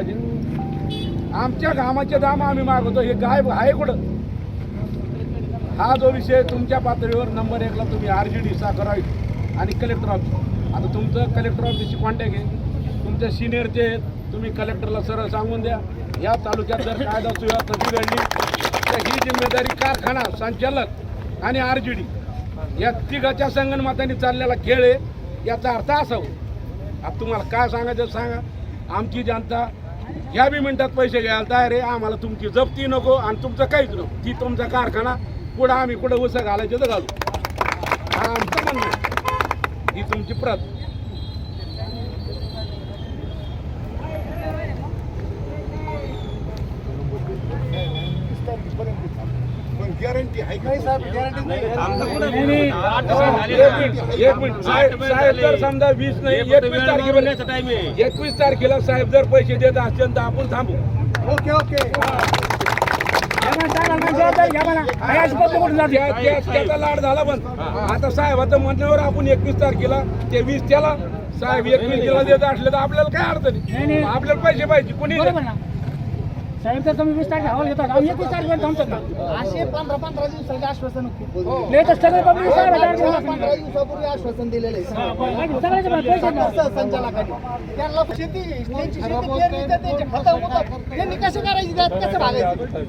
आमच्या कामाचे दाम आम्ही मागवतो. हे गायब आहे कुठं? हा जो विषय तुमच्या पातळीवर नंबर एकला तुम्ही आर जी डी साखर आयुक्त आणि कलेक्टर ऑफिस आता तुमचं कलेक्टर ऑफिसची कॉन्टॅक्ट आहे. तुमच्या सिनियरचे आहेत तुम्ही कलेक्टरला सरळ सांगून द्या. या तालुक्यात जर कायदा सुव्यवस्था बिघडली तर ही जिम्मेदारी कारखाना संचालक आणि आर जी डी या तिघाच्या संगणमताने चाललेला खेळ आहे. याचा अर्थ असा हो आता तुम्हाला काय सांगायचं सांगा. आमची जनता ह्या बी मिनटात पैसे घ्यायला तयार आहे. आम्हाला तुमची जप्ती नको आणि तुमचं काहीच नको. ती तुमचा कारखाना. पुढं आम्ही कुठं उसं घालायचं तर घालू. आमचं म्हणणं ही तुमची प्रत. गॅरंटी आहे का? एक मिनिट एक मिनिट साहेब साहेब जर समजा वीस नाही एकवीस तारखेला एकवीस तारखेला साहेब जर पैसे देत असतील तर आपण थांबू ओके ओके त्या- त्या- त्याचा लाड झाला पण आता साहेबाचं म्हणण्यावर आपण एकवीस तारखेला ते वीस त्याला साहेब एकवीस त्याला देत असले तर आपल्याला काय अर्थ नाही, नाही नाही. आपल्याला पैसे पाहिजे कोणी बरोबर ना साहेब तर तुम्ही वीस तारीख हवाल घेतात आम्ही एकवीस तारखेला थांबतो ना? असे पंधरा पंधरा दिवसाचे आश्वासन नाही तर सगळे पब्लिक साहेब हजार पंधरा दिवसापूर्वी आश्वासन दिलेलं आहे. सगळ्याचे. संचालकांनी त्यांना शेती त्यांची शेती पेरणी त्यांचे खतं होतं त्यांनी कसे करायची? त्यात कसं भागायचं?